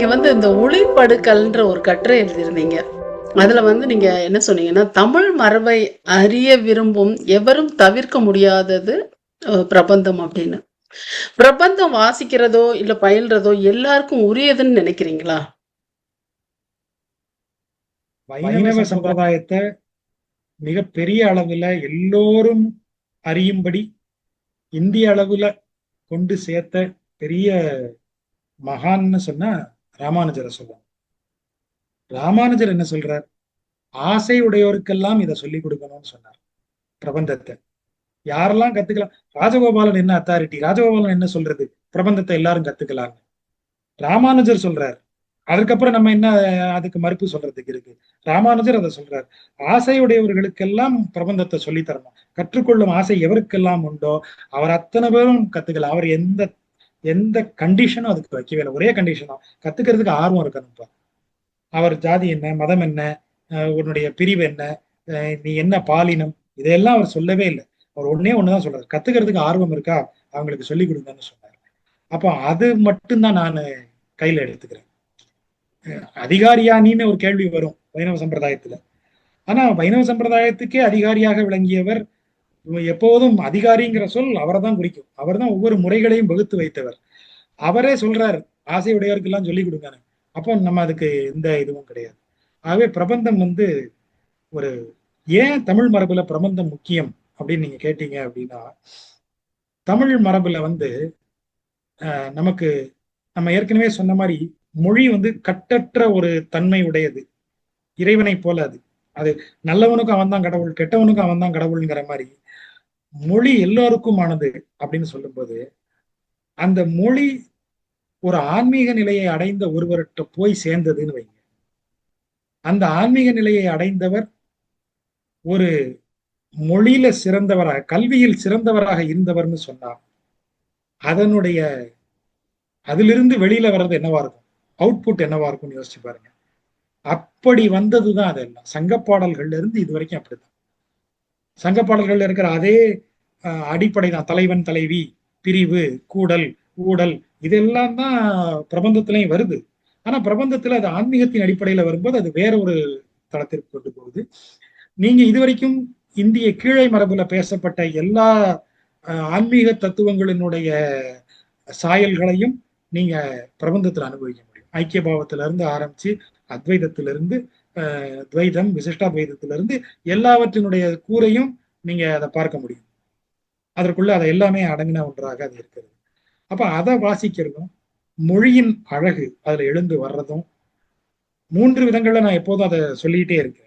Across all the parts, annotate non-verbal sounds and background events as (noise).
நீங்க வந்து இந்த ஒளிப்படுக்கல்ன்ற ஒரு கட்டுரை எழுதியிருந்தீங்க. அதுல வந்து நீங்க என்ன சொன்னீங்கன்னா தமிழ் மரபை அறிய விரும்பும் எவரும் தவிர்க்க முடியாதது பிரபந்தம் அப்படின்னு. பிரபந்தம் வாசிக்கிறதோ இல்ல பயில்றதோ எல்லாருக்கும் உரியதுன்னு நினைக்கிறீங்களா? வைணவ சம்பிரதாயத்தை மிக பெரிய அளவுல எல்லோரும் அறியும்படி இந்திய அளவுல கொண்டு சேர்த்த பெரிய மகான்னு சொன்னா ராமானுஜரை சொல்லுவாங்க. ராமானுஜர் என்ன சொல்றார்? ஆசை உடையோருக்கெல்லாம் இதை சொல்லி கொடுக்கணும்னு சொன்னார் பிரபந்தத்தை. யாரெல்லாம் கத்துக்கலாம்? ராஜகோபாலன் என்ன அத்தாரிட்டி ராஜகோபாலன் என்ன சொல்றது? பிரபந்தத்தை எல்லாரும் கத்துக்கலாம் ராமானுஜர் சொல்றார். அதுக்கப்புறம் நம்ம என்ன அதுக்கு மறுப்பு சொல்றதுக்கு இருக்கு. ராமானுஜர் அதை சொல்றார். ஆசையுடையவர்களுக்கெல்லாம் பிரபந்தத்தை சொல்லி தரணும். கற்றுக்கொள்ளும் ஆசை எவருக்கெல்லாம் உண்டோ அவர் அத்தனை பேரும் கத்துக்கலாம் அவர் எந்த எந்த கண்டிஷனும் அதுக்கு வைக்கவே இல்லை. ஒரே கண்டிஷன் தான். கத்துக்கிறதுக்கு ஆர்வம் இருக்கணும்ப்பா அவர் ஜாதி என்ன மதம் என்ன அஹ் உன்னுடைய பிரிவு என்ன அஹ் நீ என்ன பாலினம் இதையெல்லாம் அவர் சொல்லவே இல்லை. அவர் ஒன்னே ஒண்ணுதான் சொல்றாரு. கத்துக்கிறதுக்கு ஆர்வம் இருக்கா? அவங்களுக்கு சொல்லி கொடுங்கன்னு சொன்னார். அப்போ அது மட்டும்தான் நான் கையில எடுத்துக்கிறேன். அஹ் அதிகாரியா நீன்னு ஒரு கேள்வி வரும் வைணவ சம்பிரதாயத்துல. ஆனா வைணவ சம்பிரதாயத்துக்கே அதிகாரியாக விளங்கியவர் எப்போதும் அதிகாரிங்கிற சொல் அவரை தான் குறிக்கும். அவர் தான் ஒவ்வொரு முறைகளையும் வகுத்து வைத்தவர். அவரே சொல்றார் ஆசையுடையவருக்கெல்லாம் சொல்லி கொடுங்க அப்போ நம்ம அதுக்கு எந்த இதுவும் கிடையாது. ஆகவே பிரபந்தம் வந்து ஒரு ஏன் தமிழ் மரபுல பிரபந்தம் முக்கியம் அப்படின்னு நீங்க கேட்டீங்க அப்படின்னா தமிழ் மரபுல வந்து நமக்கு நம்ம ஏற்கனவே சொன்ன மாதிரி மொழி வந்து கட்டற்ற ஒரு தன்மை உடையது இறைவனை போல அது. அது நல்லவனுக்கும் அவன் தான் கடவுள் கெட்டவனுக்கும் அவன் தான் கடவுள்ங்கிற மாதிரி மொழி எல்லோருக்குமானது அப்படின்னு சொல்லும்போது அந்த மொழி ஒரு ஆன்மீக நிலையை அடைந்த ஒருவர்கிட்ட போய் சேர்ந்ததுன்னு வைங்க. அந்த ஆன்மீக நிலையை அடைந்தவர் ஒரு மொழியில சிறந்தவராக கல்வியில் சிறந்தவராக இருந்தவர்னு சொன்னா அதனுடைய அதிலிருந்து வெளியில வர்றது என்னவா இருக்கும்? அவுட்புட் என்னவா இருக்கும்னு யோசிச்சு பாருங்க. அப்படி வந்ததுதான் அதெல்லாம். சங்க பாடல்கள்ல இருந்து இது வரைக்கும் அப்படிதான் சங்க பாடல்கள்ல இருக்கிற அதே அடிப்படை தான் தலைவன் தலைவி பிரிவு கூடல் ஊடல் இதெல்லாம் தான் பிரபந்தத்திலையும் வருது. ஆனா பிரபந்தத்துல அது ஆன்மீகத்தின் அடிப்படையில வரும்போது அது வேற ஒரு தளத்திற்கு கொண்டு போகுது. நீங்க இதுவரைக்கும் இந்திய கீழை மரபுல பேசப்பட்ட எல்லா ஆன்மீக தத்துவங்களினுடைய சாயல்களையும் நீங்க பிரபந்தத்துல அனுபவிக்க முடியும். ஐக்கிய பாவத்திலிருந்து ஆரம்பிச்சு அத்வைதத்திலிருந்து துவைதம் விசிஷ்டாத்வைதத்திலிருந்து எல்லாவற்றினுடைய கூரையும் நீங்க அதை பார்க்க முடியும். அதற்குள்ள அதை எல்லாமே அடங்கின ஒன்றாக அது இருக்கிறது. அப்ப அதை வாசிக்கிறதும் மொழியின் அழகு அதுல எழுந்து வர்றதும் மூன்று விதங்கள்ல நான் எப்போதும் அதை சொல்லிட்டே இருக்கேன்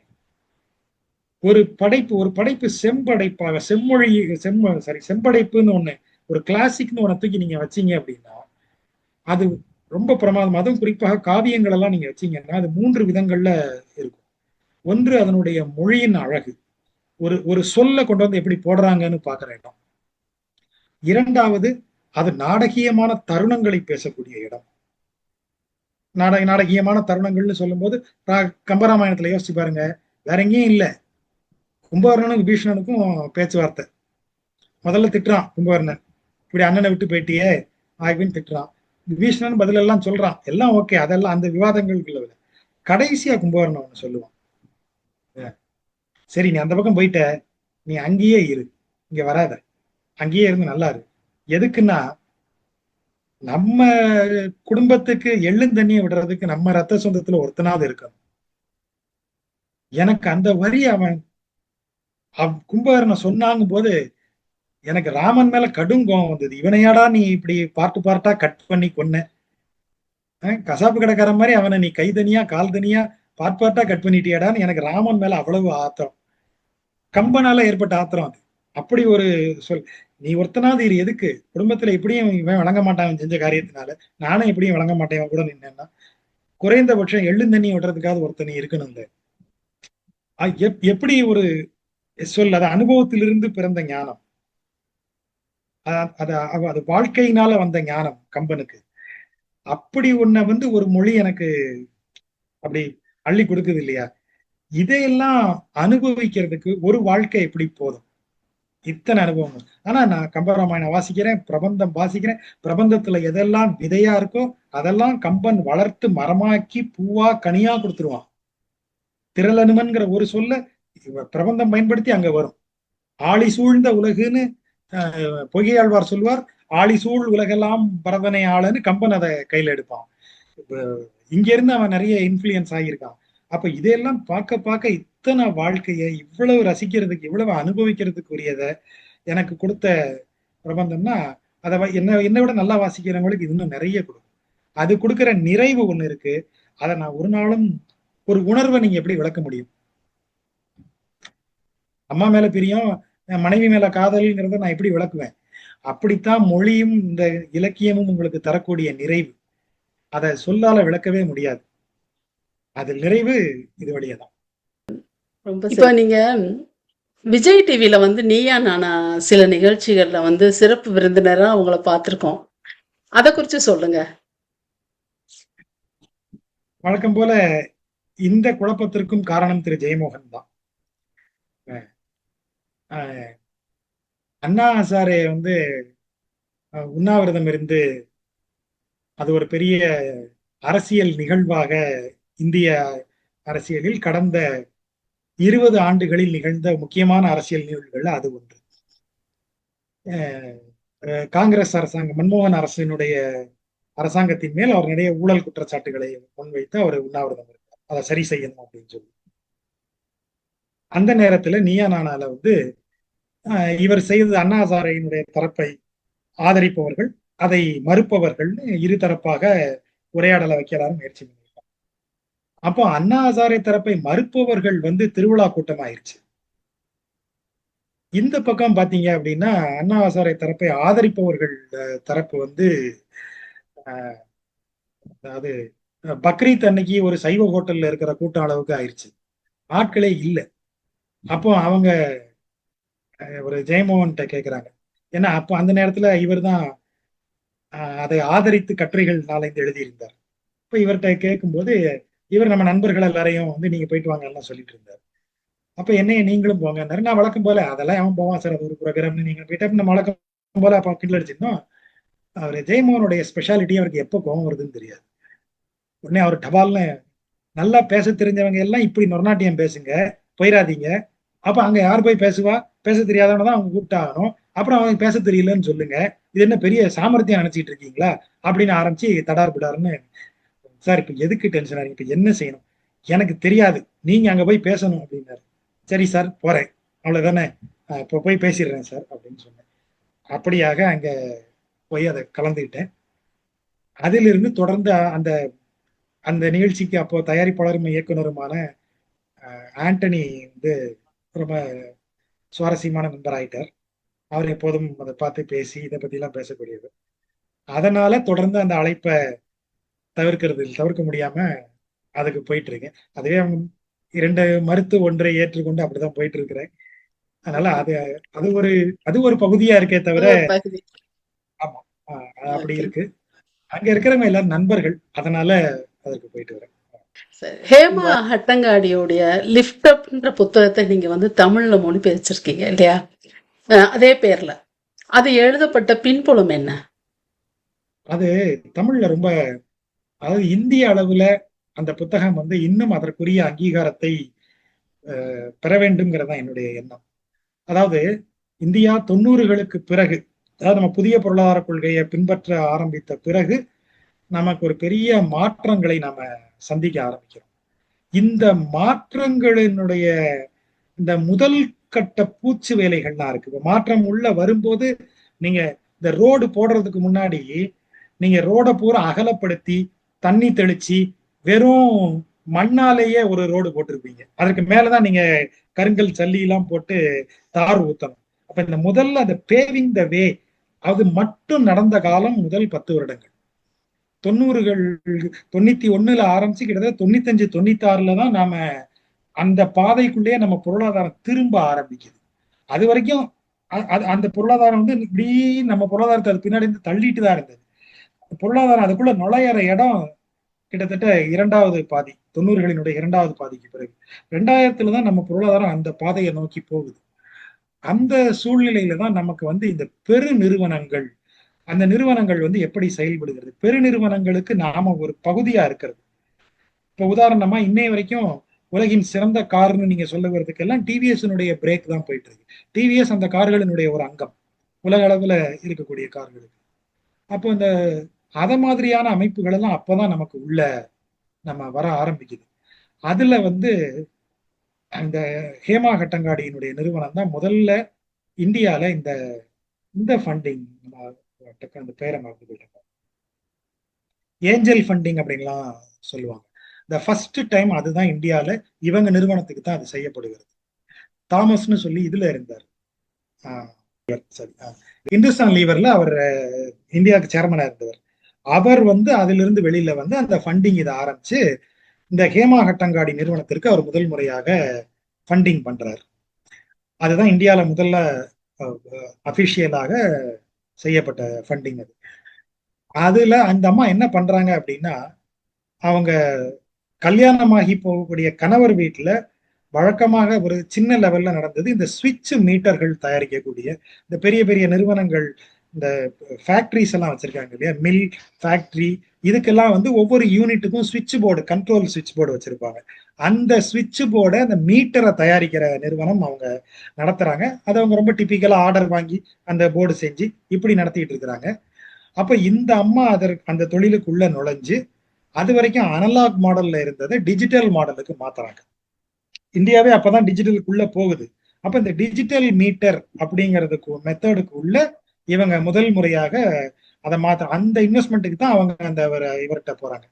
ஒரு படைப்பு ஒரு படைப்பு செம்படைப்பாக செம்மொழி செம் சாரி செம்படைப்புன்னு ஒண்ணு ஒரு கிளாசிக்னு ஒண்ணு தூக்கி நீங்க வச்சீங்க அப்படின்னா அது ரொம்ப பிரமாதம் அதுவும் குறிப்பாக காவியங்கள் எல்லாம் நீங்க வச்சீங்கன்னா அது மூன்று விதங்கள்ல இருக்கும். ஒன்று அதனுடைய மொழியின் அழகு. ஒரு ஒரு சொல்ல கொண்டு வந்து எப்படி போடுறாங்கன்னு பாக்குற இடம். இரண்டாவது அது நாடகீயமான தருணங்களை பேசக்கூடிய இடம். நாடக நாடகீயமான தருணங்கள்னு சொல்லும்போது ரா- கம்பராமாயணத்துல யோசிச்சு பாருங்க. வேற எங்கேயும் இல்ல. கும்பகர்ணனுக்கும் பீஷ்ணனுக்கும் பேச்சுவார்த்தை. முதல்ல திட்டுறான் கும்பகர்ணன். இப்படி அண்ணனை விட்டு போயிட்டியே ஆகிவின்னு திட்டுறான். விபீஷணன் பதில் எல்லாம் சொல்றான். எல்லாம் ஓகே அதெல்லாம் அந்த விவாதங்களுக்குள்ள கடைசியா கும்பகர்ணன் ஒண்ணு சொல்லுவான். சரி நீ அந்த பக்கம் போயிட்ட. நீ அங்கேயே இரு. இங்க வராத. அங்கேயே இருந்து நல்லா இரு. எதுக்குன்னா நம்ம குடும்பத்துக்கு எள்ளும் தண்ணியை விடுறதுக்கு நம்ம ரத்த சொந்தத்துல ஒருத்தனாவது இருக்கணும். எனக்கு அந்த வரி அவன் அவ் கும்பகர்ணன் சொன்னாங்க போது எனக்கு ராமன் மேல கடும் கோபம் வந்தது. இவனையாடா நீ இப்படி பார்ட்டு பார்ட்டா கட் பண்ணி கொன்ன? கசாப்பு கடைக்காரன் மாதிரி அவனை நீ கை தனியா கால் தனியா பார்ட் பார்ட்டா கட் பண்ணிட்டியாடான்னு எனக்கு ராமன் மேல அவ்வளவு ஆத்திரம். கம்பனால ஏற்பட்ட ஆத்திரம் அது. அப்படி ஒரு சொல் நீ ஒருத்தனாவது இது எதுக்கு? குடும்பத்துல எப்படியும் இவன் வழங்க மாட்டான் செஞ்ச காரியத்தினால. நானும் எப்படியும் வழங்க மாட்டேன் கூட நின்னேன்னா. குறைந்தபட்சம் எள்ளும் தண்ணி விடுறதுக்காவது இருக்கணும் இந்த அஹ் எப்- எப்படி ஒரு சொல் அது அனுபவத்திலிருந்து பிறந்த ஞானம். அது அது வாழ்க்கையினால வந்த ஞானம் கம்பனுக்கு. அப்படி உன்னை வந்து ஒரு மொழி எனக்கு அப்படி அள்ளி கொடுக்குது இல்லையா? இதையெல்லாம் அனுபவிக்கிறதுக்கு ஒரு வாழ்க்கை எப்படி போதும்? இத்தனை அனுபவம் ஆனா நான் கம்பராமாயணம் வாசிக்கிறேன் பிரபந்தம் வாசிக்கிறேன். பிரபந்தத்துல எதெல்லாம் விதையா இருக்கோ அதெல்லாம் கம்பன் வளர்த்து மரமாக்கி பூவா கனியா கொடுத்துருவான். திரளனுமன்கிற ஒரு சொல்ல பிரபந்தம் பயன்படுத்தி அங்க வரும். ஆளி சூழ்ந்த உலகுன்னு பொய்கையாழ்வார் சொல்வார் ஆளி சூழ் உலகெல்லாம் பரதனை ஆளன்னு கம்பன் அதை கையில எடுப்பான். இங்க இருந்து அவன் நிறைய இன்ஃபுளுயன்ஸ் ஆகியிருக்கான். அப்ப இதையெல்லாம் பார்க்க பார்க்க இத்தனை வாழ்க்கையை இவ்வளவு ரசிக்கிறதுக்கு இவ்வளவு அனுபவிக்கிறதுக்குரியத எனக்கு கொடுத்த பிரபந்தம்னா அதை என்ன என்னை விட நல்லா வாசிக்கிறவங்களுக்கு இன்னும் நிறைய கொடுக்கும். அது கொடுக்கிற நிறைவு ஒண்ணு இருக்கு. அதை நான் ஒரு நாளும் ஒரு உணர்வை நீங்க எப்படி விளக்க முடியும்? அம்மா மேல பிரியம் மனைவி மேல காதல்ங்கிறத நான் எப்படி விளக்குவேன்? அப்படித்தான் மொழியும் இந்த இலக்கியமும் உங்களுக்கு தரக்கூடிய நிறைவு. அதை சொல்லால விளக்கவே முடியாது. அதில் நிறைவு இது இப்ப நீங்க விஜய் டிவில வந்து நீயா நானா சில நிகழ்ச்சிகள்ல வந்து சிறப்பு விருந்தினரா உங்களை பார்த்திருக்கோம். அத குறிச்சு சொல்லுங்க. வழக்கம் போல இந்த குழப்பத்திற்கும் காரணம் திரு ஜெயமோகன் தான். அண்ணா ஹசாரே வந்து உண்ணாவிரதம் இருந்து அது ஒரு பெரிய அரசியல் நிகழ்வாக இந்திய அரசியலில் கடந்த இருபது ஆண்டுகளில் நிகழ்ந்த முக்கியமான அரசியல் நிகழ்வுகள் அது ஒன்று. அஹ், காங்கிரஸ் அரசாங்கம் மன்மோகன் அரசினுடைய அரசாங்கத்தின் மேல் அவர் நிறைய ஊழல் குற்றச்சாட்டுகளை முன்வைத்து அவர் உண்ணாவிரதம் இருந்தார். அதை சரி செய்யணும் அப்படின்னு சொல்லி. அந்த நேரத்துல நீயா நானால வந்து இவர் செய்தது அண்ணாசாரையினுடைய தரப்பை ஆதரிப்பவர்கள் அதை மறுப்பவர்கள்னு இருதரப்பாக உரையாடலை வைக்கிறாரு முயற்சி பண்ணியிருக்காங்க. அப்போ அண்ணாசாரை தரப்பை மறுப்பவர்கள் வந்து திருவிழா கூட்டம் ஆயிருச்சு இந்த பக்கம் பாத்தீங்க அப்படின்னா அண்ணா ஹசாரே தரப்பை ஆதரிப்பவர்கள் தரப்பு வந்து அதாவது பக்ரீத் அன்னைக்கு ஒரு சைவ ஹோட்டல்ல இருக்கிற கூட்டம் அளவுக்கு ஆயிருச்சு. ஆட்களே இல்லை. அப்போ அவங்க ஒரு ஜெயமோகன்கிட்ட கேட்குறாங்க ஏன்னா அப்போ அந்த நேரத்துல இவர் தான் அதை ஆதரித்து கட்டுரைகள் நாளைந்து எழுதியிருந்தார். இப்போ இவர்கிட்ட கேட்கும்போது இவர் நம்ம நண்பர்கள் எல்லாரையும் வந்து நீங்க போயிட்டு வாங்க எல்லாம் சொல்லிட்டு இருந்தார். அப்ப என்னைய நீங்களும் போங்க நான் வழக்கம் போல அதெல்லாம் அவன் போவான் சார்? அது ஒரு ப்ரோக்ராம்னு நீங்க போயிட்டு நம்ம வழக்கம் போல அப்போ கிண்டல் அடிச்சிருந்தோம். அவர் ஜெயமோகனுடைய ஸ்பெஷாலிட்டி அவருக்கு எப்போ கோவம் வருதுன்னு தெரியாது. உடனே அவர் டபால்னு நல்லா பேச தெரிஞ்சவங்க எல்லாம் இப்படி நொறநாட்டியம் பேசுங்க போயிடாதீங்க. அப்ப அங்க யார் போய் பேசுவா? பேச தெரியாதவன தான் அவங்க கூப்பிட்டாகணும். அப்புறம் அவங்க பேச தெரியலன்னு சொல்லுங்க. இது என்ன பெரிய சாமர்த்தியம் நினைச்சிட்டு இருக்கீங்களா? அப்படின்னு ஆரம்பிச்சு தடார் பிடார்னு சார் இப்ப எதுக்கு டென்ஷன் ஆறீங்க இப்ப என்ன செய்யணும்? எனக்கு தெரியாது. நீங்க அங்க போய் பேசணும் அப்படின்னாரு. சரி சார் போறேன். அவ்வளவுதானே. அஹ் இப்ப போய் பேசிடுறேன் சார் அப்படின்னு சொன்னேன். அப்படியாக அங்க போய் அதை கலந்துக்கிட்டேன். அதிலிருந்து தொடர்ந்து அந்த அந்த நிகழ்ச்சிக்கு அப்போ தயாரிப்பாளரும் இயக்குனருமான ஆண்டனி வந்து ரொம்ப சுவாரஸ்யமான நண்பர் ஆயிட்டார். அவர் எப்போதும் அதை பார்த்து பேசி இதை பத்தி எல்லாம் பேசக்கூடியவர். அதனால தொடர்ந்து அந்த அழைப்பை தவிர்க்கிறது தவிர்க்க முடியாம அதுக்கு போயிட்டு இருக்கேன் அதுவே இரண்டு மறுத்து ஒன்றை ஏற்றுக்கொண்டு அப்படிதான் போயிட்டு இருக்கிறேன் அதனால அது அது ஒரு அது ஒரு பகுதியா இருக்கே தவிர ஆஹ், அப்படி இருக்கு. அங்க இருக்கிறவங்க எல்லாரும் நண்பர்கள். அதனால அதற்கு போயிட்டு வரேன். ஹேமா ஹட்டங்காடியோடைய லிஃப்ட் அப்ன்ற புத்தகத்தை நீங்க வந்து தமிழ்ல மொழிபெயர்ச்சிருக்கீங்க இல்லையா? அதே பேர்ல. அது எழுதப்பட்ட பின்புலம் என்ன? அது தமிழ்ல ரொம்ப அதாவது இந்திய அளவுல அந்த புத்தகம் வந்து இன்னும் அதற்குரிய அங்கீகாரத்தை பெற வேண்டும்ங்கிறது என்னுடைய எண்ணம். அதாவது இந்தியா தொண்ணூறுகளுக்கு பிறகு அதாவது நம்ம புதிய பொருளாதார கொள்கையை பின்பற்ற ஆரம்பித்த பிறகு நமக்கு ஒரு பெரிய மாற்றங்களை நாம சந்திக்க ஆரம்பிக்கிறோம். இந்த மாற்றங்களினுடைய இந்த முதல் கட்ட பூச்சு வேலைகள்லாம் இருக்கு. மாற்றம் உள்ள வரும்போது நீங்க இந்த ரோடு போடுறதுக்கு முன்னாடி நீங்க ரோட பூரா அகலப்படுத்தி தண்ணி தெளிச்சு வெறும் மண்ணாலேயே ஒரு ரோடு போட்டிருப்பீங்க. அதற்கு மேலதான் நீங்க கருங்கல் சல்லி எல்லாம் போட்டு தார் ஊத்தணும். அப்ப இந்த முதல்ல அந்த பேவிங் த வே அது மட்டும் நடந்த காலம் முதல் பத்து வருடங்கள். தொண்ணூறுகள் தொண்ணூத்தி ஒண்ணுல ஆரம்பிச்சு கிட்டத்தட்ட தொண்ணூத்தஞ்சு தொண்ணூத்தி தான் நாம அந்த பாதைக்குள்ளேயே நம்ம பொருளாதாரம் திரும்ப ஆரம்பிக்குது. அது வரைக்கும் அது- அந்த பொருளாதாரம் வந்து இப்படி நம்ம பொருளாதாரத்தை அது பின்னாடி இருந்து தள்ளிட்டு தான் இருந்தது. பொருளாதாரம் அதுக்குள்ள நுழையிற இடம் கிட்டத்தட்ட இரண்டாவது பாதி தொண்ணூறுகளினுடைய இரண்டாவது பாதிக்கு பிறகு. ரெண்டாயிரத்துல தான் நம்ம பொருளாதாரம் அந்த பாதையை நோக்கி போகுது. அந்த சூழ்நிலையில தான் நமக்கு வந்து இந்த பெரு நிறுவனங்கள் அந்த நிறுவனங்கள் வந்து எப்படி செயல்படுகிறது? பெருநிறுவனங்களுக்கு நாம ஒரு பகுதியா இருக்கிறது. இப்ப உதாரணமா இன்னை வரைக்கும் உலகின் சிறந்த கார்னு நீங்க சொல்லுவதற்கெல்லாம் டிவிஎஸ்னுடைய பிரேக் தான் போயிட்டு இருக்கு டிவிஎஸ் அந்த கார்களினுடைய ஒரு அங்கம். உலக அளவுல இருக்கக்கூடிய கார்களுக்கு அப்போ இந்த அத மாதிரியான அமைப்புகள் எல்லாம் அப்பதான் நமக்கு உள்ள நம்ம வர ஆரம்பிக்குது. அதுல வந்து அந்த ஹேமா கட்டங்காடியினுடைய நிறுவனம் தான் முதல்ல இந்தியால இந்த இந்த ஃபண்டிங் அந்த பேரை மறந்து போயிட்டாங்க ஏஞ்சல் ஃபண்டிங் அப்படின்லாம் சொல்லுவாங்க. இந்த ஃபர்ஸ்ட் டைம் அதுதான் இந்தியாவில் இவங்க நிறுவனத்துக்கு தான் அது செய்யப்படுகிறது. தாமஸ்னு சொல்லி இதுல இருந்தார். ஆஹ் சரி ஆஹ் இந்துஸ்தான் லீவர்ல அவர் இந்தியாவுக்கு சேர்மனா இருந்தவர். அவர் வந்து அதிலிருந்து வெளியில வந்து அந்த ஃபண்டிங் இதை ஆரம்பிச்சு இந்த ஹேமா ஹட்டங்காடி நிறுவனத்திற்கு அவர் முதல் முறையாக ஃபண்டிங் பண்றார். அதுதான் இந்தியால முதல்ல அபிஷியலாக செய்யப்பட்ட ஃபண்டிங் அது. அதுல அந்த அம்மா என்ன பண்றாங்க அப்படின்னா அவங்க கல்யாணமாகி போகக்கூடிய கணவர் வீட்டுல வழக்கமாக ஒரு சின்ன லெவல்ல நடந்தது. இந்த சுவிட்ச் மீட்டர்கள் தயாரிக்கக்கூடிய இந்த பெரிய பெரிய நிறுவனங்கள் இந்த ஃபேக்டரிஸ் எல்லாம் வச்சிருக்காங்க இல்லையா? மில் ஃபேக்டரி இதுக்கெல்லாம் வந்து ஒவ்வொரு யூனிட்டுக்கும் சுவிட்ச் போர்டு கண்ட்ரோல் சுவிட்ச் போர்டு வச்சிருப்பாங்க. அந்த சுவிட்ச் போர்டை அந்த மீட்டரை தயாரிக்கிற நிறுவனம் அவங்க நடத்துறாங்க. அதை அவங்க ரொம்ப டிப்பிக்கலா ஆர்டர் வாங்கி அந்த போர்டு செஞ்சு இப்படி நடத்திட்டு இருக்கிறாங்க. அப்ப இந்த அம்மா அதற்கு அந்த தொழிலுக்குள்ள நுழைஞ்சு அது வரைக்கும் அனலாக் மாடல்ல இருந்ததை டிஜிட்டல் மாடலுக்கு மாத்துறாங்க. இந்தியாவே அப்பதான் டிஜிட்டலுக்குள்ள போகுது. அப்ப இந்த டிஜிட்டல் மீட்டர் அப்படிங்கிறதுக்கு மெத்தடுக்கு உள்ள இவங்க முதல் முறையாக அதை மாத்த அந்த இன்வெஸ்ட்மெண்ட்டுக்கு தான் அவங்க அந்த இவர- இவர்கிட்ட போறாங்க.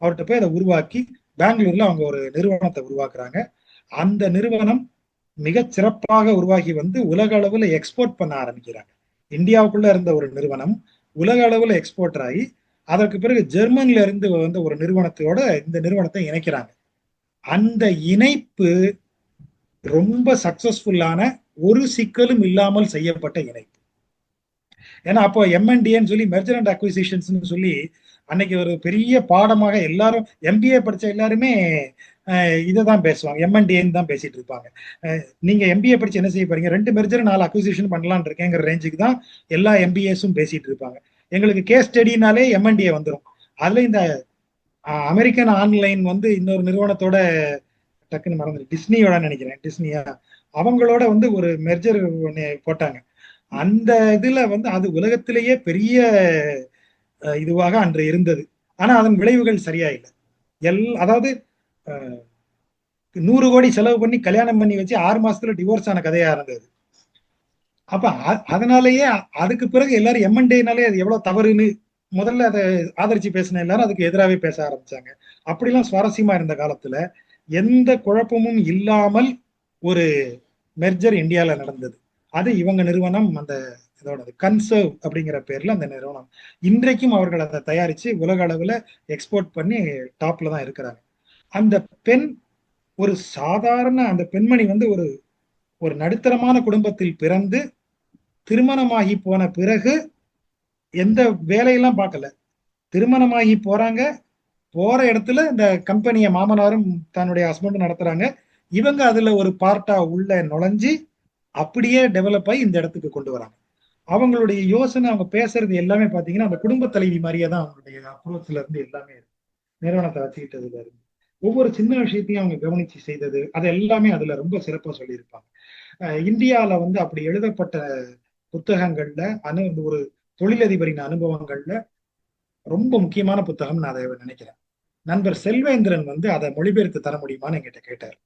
அவர்கிட்ட போய் அதை உருவாக்கி பெங்களூர்ல அவங்க ஒரு நிறுவனத்தை உருவாக்குறாங்க. அந்த நிறுவனம் மிக சிறப்பாக உருவாகி வந்து உலக அளவுல எக்ஸ்போர்ட் பண்ண ஆரம்பிக்கிறாங்க. இந்தியாவுக்குள்ள இருந்த ஒரு நிறுவனம் உலக அளவுல எக்ஸ்போர்ட் ஆகி அதற்கு பிறகு ஜெர்மன்ல இருந்து வந்த ஒரு நிறுவனத்தோட இந்த நிறுவனத்தை இணைக்கிறாங்க. அந்த இணைப்பு ரொம்ப சக்சஸ்ஃபுல்லான ஒரு சிக்கலும் இல்லாமல் செய்யப்பட்ட இணைப்பு. ஏன்னா அப்போ எம்என்டிஏன்னு சொல்லி மெர்ஜர் அண்ட் அக்விசிஷன்ஸ்னு சொல்லி அன்னைக்கு ஒரு பெரிய பாடமாக எல்லாரும் எம்பிஏ படித்த எல்லாருமே இதை தான் பேசுவாங்க. எம்என்டிஏன்னு தான் பேசிட்டு இருப்பாங்க. நீங்கள் நீங்க எம்பிஏ படிச்சு என்ன செய்ய போறீங்க? ரெண்டு மெர்ஜர் நாலு அக்விசிஷன் பண்ணலாம்னு இருக்கேங்கிற ரேஞ்சுக்கு தான் எல்லா எம்பிஏஸும் பேசிட்டு இருப்பாங்க. எங்களுக்கு கேஸ் ஸ்டடினாலே எம்என்டிஏ வந்துடும் அதுல இந்த அமெரிக்கன் ஆன்லைன் வந்து இன்னொரு நிறுவனத்தோட டக்குன்னு மறந்துடு டிஸ்னியோட நினைக்கிறேன். டிஸ்னியா அவங்களோட வந்து ஒரு மெர்ஜர் போட்டாங்க. அந்த இதுல வந்து அது உலகத்திலேயே பெரிய இதுவாக அன்று இருந்தது. ஆனா அதன் விளைவுகள் சரியா இல்லை. எல் அதாவது நூறு கோடி செலவு பண்ணி கல்யாணம் பண்ணி வச்சு ஆறு மாசத்துல டிவோர்ஸ் ஆன கதையா இருந்தது. அப்ப அ- அதனாலேயே அதுக்கு பிறகு எல்லாரும் எம்என்டேனாலே அது எவ்வளவு தவறுன்னு முதல்ல அதை ஆதரிச்சு பேசின எல்லாரும் அதுக்கு எதிராகவே பேச ஆரம்பிச்சாங்க. அப்படிலாம் சுவாரஸ்யமா இருந்த காலத்துல எந்த குழப்பமும் இல்லாமல் ஒரு மெர்ஜர் இந்தியால நடந்தது. அது இவங்க நிறுவனம் அந்த இதோடது கன்சர்வ் அப்படிங்கிற பேர்ல அந்த நிறுவனம். இன்றைக்கும் அவர்கள் அதை தயாரிச்சு உலக அளவுல எக்ஸ்போர்ட் பண்ணி டாப்ல தான் இருக்கிறாங்க. அந்த பெண் ஒரு சாதாரண அந்த பெண்மணி வந்து ஒரு ஒரு நடுத்தரமான குடும்பத்தில் பிறந்து திருமணமாகி போன பிறகு எந்த வேலையெல்லாம் பார்க்கல. திருமணமாகி போறாங்க போற இடத்துல இந்த கம்பெனியை மாமனாரும் தன்னுடைய ஹஸ்பண்டும் நடத்துறாங்க. இவங்க அதுல ஒரு பார்ட்டா உள்ள நுழைஞ்சு அப்படியே டெவலப் ஆகி இந்த இடத்துக்கு கொண்டு வராங்க. அவங்களுடைய யோசனை அவங்க பேசுறது எல்லாமே பாத்தீங்கன்னா அந்த குடும்ப தலைவி மாதிரியே தான் அவங்களுடைய அப்ரோச்ல இருந்து எல்லாமே இருக்கு. நிறுவனத்தை வச்சுக்கிட்டதுல இருந்து. ஒவ்வொரு சின்ன விஷயத்தையும் அவங்க கவனிச்சு செய்தது அது எல்லாமே அதுல ரொம்ப சிறப்பா சொல்லியிருப்பாங்க. அஹ் இந்தியால வந்து அப்படி எழுதப்பட்ட புத்தகங்கள்ல அனு ஒரு தொழிலதிபரின் அனுபவங்கள்ல ரொம்ப முக்கியமான புத்தகம் நான் அதை நினைக்கிறேன். நண்பர் செல்வேந்திரன் வந்து அதை மொழிபெயர்த்து தர முடியுமான்னு என்கிட்ட கேட்டார்.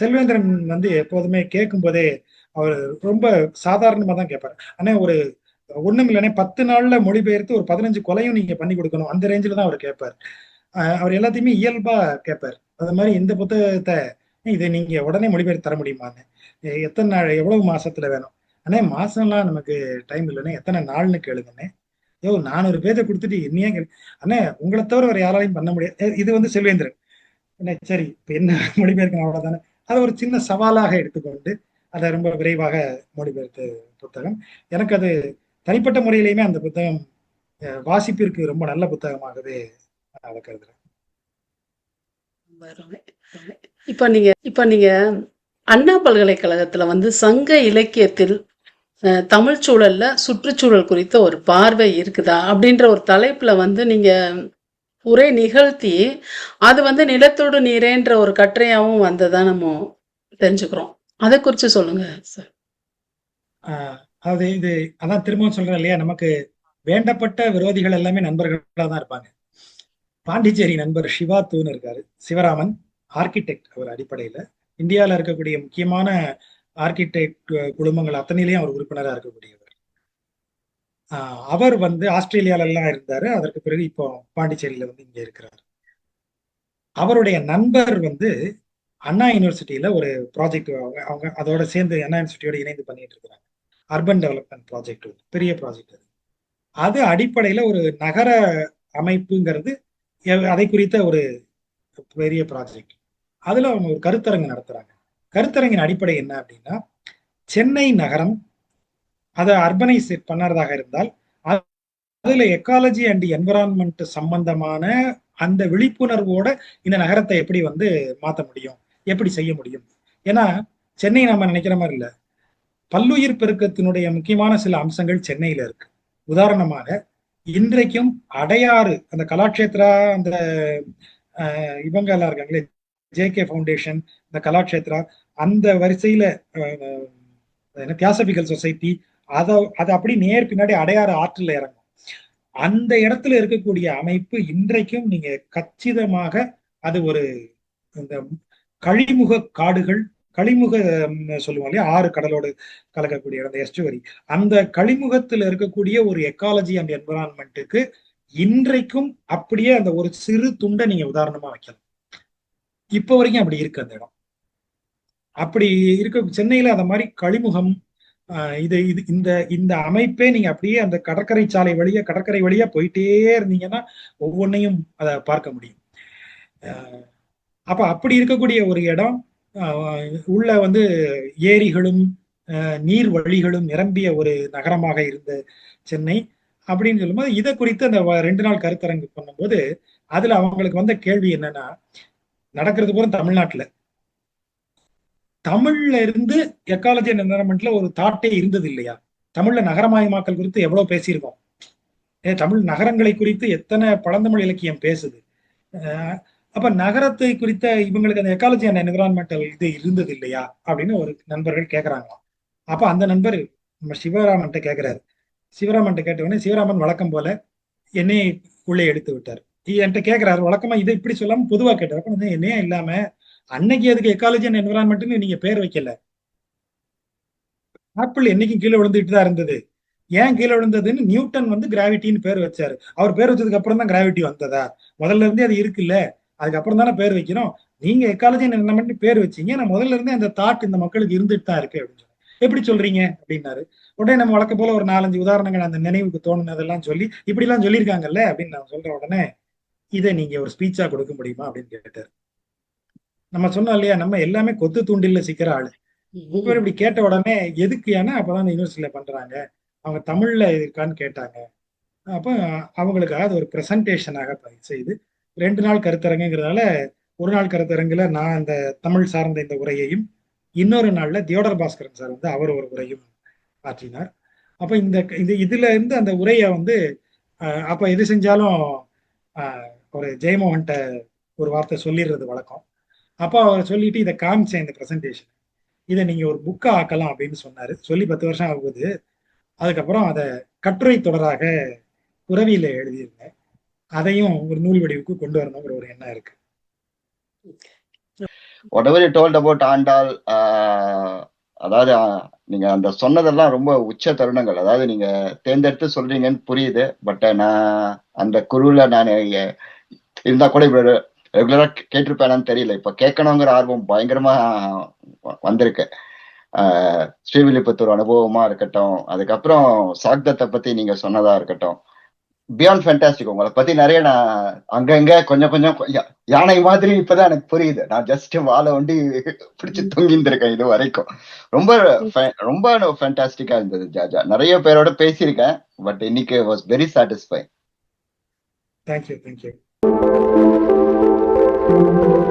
செல்வேந்திரன் வந்து எப்போதுமே கேட்கும் போதே அவர் ரொம்ப சாதாரணமா தான் கேட்பாரு ஆனா ஒரு ஒண்ணும் இல்லைனே பத்து நாள்ல மொழிபெயர்த்து ஒரு பதினஞ்சு கொலையும் நீங்க பண்ணி கொடுக்கணும். அந்த ரேஞ்சில தான் அவர் கேட்பார் அவர் எல்லாத்தையுமே இயல்பா கேட்பார் அது மாதிரி இந்த புத்தகத்தை இதை நீங்க உடனே மொழிபெயர்த்து தர முடியுமான்னு. எத்தனை நாள் எவ்வளவு மாசத்துல வேணும்? அண்ணே மாசம்லாம் நமக்கு டைம் இல்லைண்ணே எத்தனை நாள்னு கேளுங்கண்ணே. ஐயோ நானூறு பேஜை கொடுத்துட்டு என்னையே கேளு. அண்ணே உங்களை தவிர வேற யாராலையும் பண்ண முடியாது. இது வந்து செல்வேந்திரன். என்ன சரி இப்ப என்ன (laughs) மொழிபெயர்க்கணும் அவ்வளவுதானே? அதை ஒரு சின்ன சவாலாக எடுத்துக்கொண்டு அதை ரொம்ப விரைவாக மொழிபெயர்த்த புத்தகம். எனக்கு அது தனிப்பட்ட முறையிலையுமே அந்த புத்தகம் வாசிப்பிற்கு ரொம்ப நல்ல புத்தகமாகவே அதை கருதுறேன். இப்ப நீங்க இப்ப நீங்க அண்ணா பல்கலைக்கழகத்துல வந்து சங்க இலக்கியத்தில் அஹ், தமிழ் சூழல்ல சுற்றுச்சூழல் குறித்த ஒரு பார்வை இருக்குதா? அப்படின்ற ஒரு தலைப்புல வந்து நீங்க உரை நிகழ்த்தி அது வந்து நிலத்தோடு நீரேன்ற ஒரு கட்டுரையாகவும் வந்ததா நம்ம தெரிஞ்சுக்கிறோம். அதை குறித்து சொல்லுங்க சார். ஆஹ் அது இது அதான் திரும்பவும் சொல்றேன் இல்லையா நமக்கு வேண்டப்பட்ட விரோதிகள் எல்லாமே நண்பர்களா தான் இருப்பாங்க. பாண்டிச்சேரி நண்பர் சிவா தூன் இருக்காரு. சிவராமன் ஆர்கிடெக்ட் அவர் அடிப்படையில. இந்தியாவில் இருக்கக்கூடிய முக்கியமான ஆர்கிடெக்ட் குழுமங்கள் அத்தனையிலையும் அவர் உறுப்பினராக இருக்கக்கூடிய அவர் வந்து ஆஸ்திரேலியால எல்லாம் இருந்தாரு. அதற்கு பிறகு இப்போ பாண்டிச்சேரியில வந்து இங்க இருக்கிறார். அவருடைய நண்பர் வந்து அண்ணா யூனிவர்சிட்டியில ஒரு ப்ராஜெக்ட் அவங்க அவங்க அதோட சேர்ந்து அண்ணா யூனிவர்சிட்டியோட இணைந்து பண்ணிட்டு இருக்கிறாங்க. அர்பன் டெவலப்மெண்ட் ப்ராஜெக்ட் பெரிய ப்ராஜெக்ட் அது. அது அடிப்படையில ஒரு நகர அமைப்புங்கிறது எ- அதை குறித்த ஒரு பெரிய ப்ராஜெக்ட் அதுல அவங்க ஒரு கருத்தரங்கு நடத்துறாங்க. கருத்தரங்கின் அடிப்படை என்ன அப்படின்னா சென்னை நகரம் அதை அர்பனைஸ் பண்ணறதாக இருந்தால் அதுல எக்காலஜி அண்ட் என்விரான்மெண்ட் சம்பந்தமான அந்த விழிப்புணர்வோட இந்த நகரத்தை எப்படி வந்து மாத்த முடியும்? எப்படி செய்ய முடியும்? ஏன்னா சென்னை நம்ம நினைக்கிற மாதிரி இல்ல. பல்லுயிர் பெருக்கத்தினுடைய முக்கியமான சில அம்சங்கள் சென்னையில இருக்கு. உதாரணமாக இன்றைக்கும் அடையாறு அந்த கலாட்சேத்ரா அந்த இவங்க எல்லாம் இருக்காங்களே ஜேகே ஃபவுண்டேஷன் இந்த கலாட்சேத்ரா அந்த வரிசையில என்ன தியாசபிகல் சொசைட்டி அதை அது அப்படி நேர் பின்னாடி அடையாறு ஆற்றில் இறங்கும். அந்த இடத்துல இருக்கக்கூடிய அமைப்பு இன்றைக்கும் நீங்க கச்சிதமாக அது ஒரு இந்த கழிமுக காடுகள் கழிமுக சொல்லுவோம் இல்லையா ஆறு கடலோடு கலக்கக்கூடிய அந்த எஸ்டுவரி அந்த கழிமுகத்தில் இருக்கக்கூடிய ஒரு எக்காலஜி அண்ட் என்விரான்மெண்ட்டுக்கு இன்றைக்கும் அப்படியே அந்த ஒரு சிறு துண்டை நீங்க உதாரணமா வைக்கலாம். இப்போ வரைக்கும் அப்படி இருக்கு அந்த இடம். அப்படி இருக்க சென்னையில அந்த மாதிரி கழிமுகம் இது இது இந்த இந்த அமைப்பே நீங்க அப்படியே அந்த கடற்கரை சாலை வழியா கடற்கரை வழியா போயிட்டே இருந்தீங்கன்னா ஒவ்வொன்றையும் அதை பார்க்க முடியும். அப்ப அப்படி இருக்கக்கூடிய ஒரு இடம் உள்ள வந்து ஏரிகளும் நீர் வழிகளும் நிரம்பிய ஒரு நகரமாக இருந்த சென்னை அப்படின்னு சொல்லும்போது இதை குறித்து அந்த வ- ரெண்டு நாள் கருத்தரங்கு பண்ணும்போது அதுல அவங்களுக்கு வந்த கேள்வி என்னன்னா நடக்கிறது பூரா தமிழ்நாட்டுல. தமிழ்ல இருந்து எக்காலஜி அண்ட் என்வரன்மெண்ட்ல ஒரு தாட்டே இருந்தது இல்லையா? தமிழ்ல நகரமயமாக்கல் குறித்து எவ்வளவு பேசியிருக்கோம்? ஏ, தமிழ் நகரங்களை குறித்து எத்தனை பழந்தமிழ் இலக்கியம் பேசுது? அப்ப நகரத்தை குறித்த இவங்களுக்கு அந்த எக்காலஜி அண்ட் என்விரான்மெண்டல் இது இருந்தது இல்லையா? அப்படின்னு ஒரு நண்பர்கள் கேட்கறாங்களாம் அப்ப அந்த நண்பர் நம்ம சிவராமன்ட்ட கேக்குறாரு. சிவராமன்ட்ட கேட்ட உடனே சிவராமன் வழக்கம் போல என்னை உள்ளே எடுத்து விட்டார். என்கிட்ட கேட்கிறாரு வழக்கமா இதை இப்படி சொல்லாம பொதுவா கேட்டார். என்னையே இல்லாம அன்னைக்கு அதுக்கு எக்காலஜி அண்ட் என்விரான்மெண்ட்னு நீங்க பேர் வைக்கல. ஆப்பிள் என்னைக்கும் கீழே விழுந்துட்டு தான் இருந்தது. ஏன் கீழே விழுந்ததுன்னு நியூட்டன் வந்து கிராவிட்டின்னு பேர் வச்சாரு. அவர் பேர் வச்சதுக்கு அப்புறம் தான் கிராவிட்டி வந்ததா? முதல்ல இருந்தே அது இருக்குல்ல. அதுக்கப்புறம் தானே பேர் வைக்கிறோம் நீங்க எக்காலஜி என்விரான்மெண்ட் பேர் வச்சீங்க. நான் முதல்ல இருந்தே அந்த தாட் இந்த மக்களுக்கு இருந்துட்டு தான் இருக்கு அப்படின்னு எப்படி சொல்றீங்க? அப்படின்னாரு. உடனே நம்ம வழக்கம் போல ஒரு நாலஞ்சு உதாரணங்கள் அந்த நினைவுக்கு தோணுனதெல்லாம் சொல்லி இப்படி எல்லாம் சொல்லியிருக்காங்கல்ல அப்படின்னு நான் சொல்ற உடனே இதை நீங்க ஒரு ஸ்பீச்சா கொடுக்க முடியுமா அப்படின்னு கேட்டாரு. நம்ம சொன்னோம் இல்லையா நம்ம எல்லாமே கொத்து தூண்டில்ல சிக்கிற ஆளு. இவர் இப்படி கேட்ட உடனே எதுக்கு ஏன்னா அப்பதான் யூனிவர்சிட்டியில பண்றாங்க. அவங்க தமிழ்ல இருக்கான்னு கேட்டாங்க. அப்ப அவங்களுக்காக அது ஒரு பிரசன்டேஷனாக செய்து ரெண்டு நாள் கருத்தரங்குங்கிறதால ஒரு நாள் கருத்தரங்குல நான் அந்த தமிழ் சார்ந்த இந்த உரையையும் இன்னொரு நாள்ல தியோடர் பாஸ்கரன் சார் வந்து அவர் ஒரு உரையும் ஆற்றினார். அப்ப இந்த இது இதுல இருந்து அந்த உரையை வந்து அப்ப எது செஞ்சாலும் ஒரு ஜெயமோகன்ட்ட ஒரு வார்த்தை சொல்லிடுறது வழக்கம். அப்போ அவர் சொல்லிட்டு இதை காமிச்சேன் இந்த ப்ரெசன்டேஷன் இதை நீங்க ஒரு புக்கை ஆக்கலாம் அப்படின்னு சொன்னார். சொல்லி பத்து வருஷம் ஆகுது. அதுக்கப்புறம் அதை கட்டுரை தொடராக உறவியில் எழுதியிருந்தேன். அதையும் ஒரு நூல் வடிவுக்கு கொண்டு வரணுங்கிற ஒரு எண்ணம் இருக்கு. Whatever you told about Andal அதாவது நீங்க அந்த சொன்னதெல்லாம் ரொம்ப உச்ச தருணங்கள். அதாவது நீங்க தேர்ந்தெடுத்து சொல்றீங்கன்னு புரியுது. பட் நான் அந்த குழுல நான் இருந்தா கூட இப்ப ரெகுலரா கேட்டிருப்பேனான்னு தெரியல. இப்ப கேட்கணுங்கிற ஆர்வம் பயங்கரமா வந்திருக்கு. ஸ்ரீவில்லிபுத்தூர் அனுபவமா இருக்கட்டும். அதுக்கப்புறம் சாக்தத்தை பத்தி நீங்க சொன்னதா இருக்கட்டும். பியாண்ட் ஃபேண்டாஸ்டிக் உங்களை பத்தி நிறைய நான் அங்கங்க கொஞ்சம் கொஞ்சம் யானை மாதிரி இப்பதான் எனக்கு புரியுது. நான் ஜஸ்ட் வாழை ஒண்டி பிடிச்சு தொங்கிட்டு இருக்கேன் இது வரைக்கும். ரொம்ப ரொம்ப ஃபேண்டாஸ்டிக்கா இருந்தது ஜாஜா. நிறைய பேரோட பேசியிருக்கேன் பட் இன்னைக்கு was very satisfy thank you thank you Thank you.